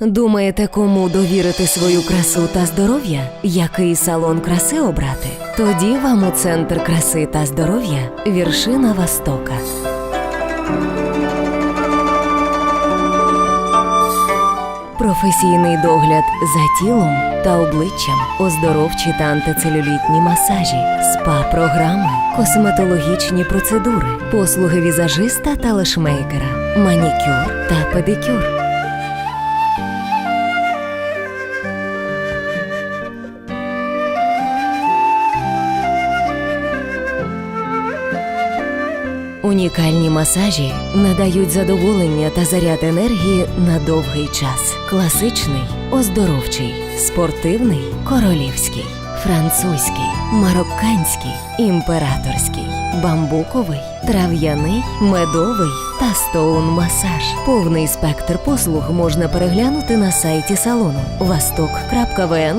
Думаєте, кому довірити свою красу та здоров'я? Який салон краси обрати? Тоді вам у центр краси та здоров'я Віршина Востока. Професійний догляд за тілом та обличчям, оздоровчі та антицелюлітні масажі, спа-програми, косметологічні процедури, послуги візажиста та лешмейкера, манікюр та педикюр. Унікальні масажі надають задоволення та заряд енергії на довгий час. Класичний, оздоровчий, спортивний, королівський, французький, марокканський, імператорський, бамбуковий, трав'яний, медовий та стоун масаж. Повний спектр послуг можна переглянути на сайті салону vastok.vn.ua.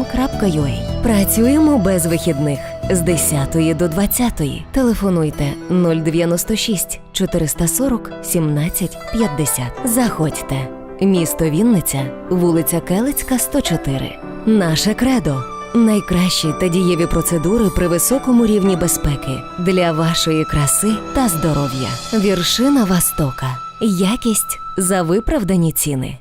Працюємо без вихідних з 10 до 20. Телефонуйте 096 440 17 50. Заходьте. Місто Вінниця, вулиця Келицька, 104. Наше кредо. Найкращі та дієві процедури при високому рівні безпеки для вашої краси та здоров'я. Віршина Востока. Якість за виправдані ціни.